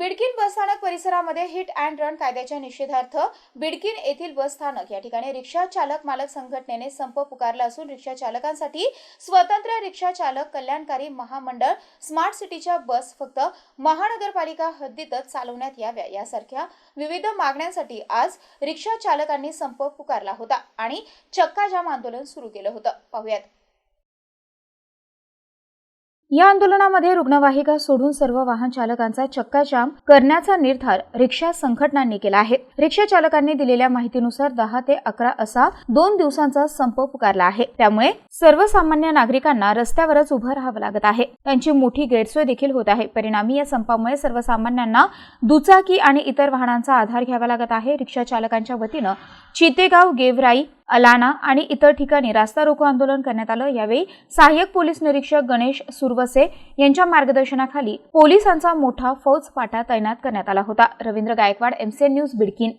बिडकीन बसस्थानक परिसरामध्ये hit and run कायद्याच्या निषेधार्थ बिडकीन येथील बसस्थानक या ठिकाणी रिक्षा चालक मालक संघटनेने संप पुकारला असून रिक्षा चालकांसाठी स्वतंत्र रिक्षा चालक कल्याणकारी महामंडळ स्मार्ट सिटीच्या बस फक्त महानगरपालिका हद्दीतच चालवण्यात याव्या यासारख्या विविध मागण्यांसाठी आज रिक्षा चालकांनी संप पुकारला होता आणि चक्काजाम आंदोलन सुरू केलं होतं. पाहुयात. या आंदोलनामध्ये रुग्णवाहिका सोडून सर्व वाहन चालकांचा चक्काजाम करण्याचा निर्धार रिक्षा संघटनांनी केला आहे. रिक्षा चालकांनी दिलेल्या माहितीनुसार दहा ते अकरा असा दोन दिवसांचा संप पुकारला आहे. त्यामुळे सर्वसामान्य नागरिकांना रस्त्यावरच उभं राहावं लागत आहे. त्यांची मोठी गैरसोय देखील होत आहे. परिणामी या संपामुळे सर्वसामान्यांना दुचाकी आणि इतर वाहनांचा आधार घ्यावा लागत आहे. रिक्षा चालकांच्या वतीनं चितेगाव गेवराई अलाना आणि इतर ठिकाणी रास्ता रोको आंदोलन करण्यात आलं. यावेळी सहाय्यक पोलीस निरीक्षक गणेश सुरवसे यांच्या मार्गदर्शनाखाली पोलिसांचा मोठा फौजपाठा तैनात करण्यात आला होता. Ravindra Gaikwad MCN news Bidkin.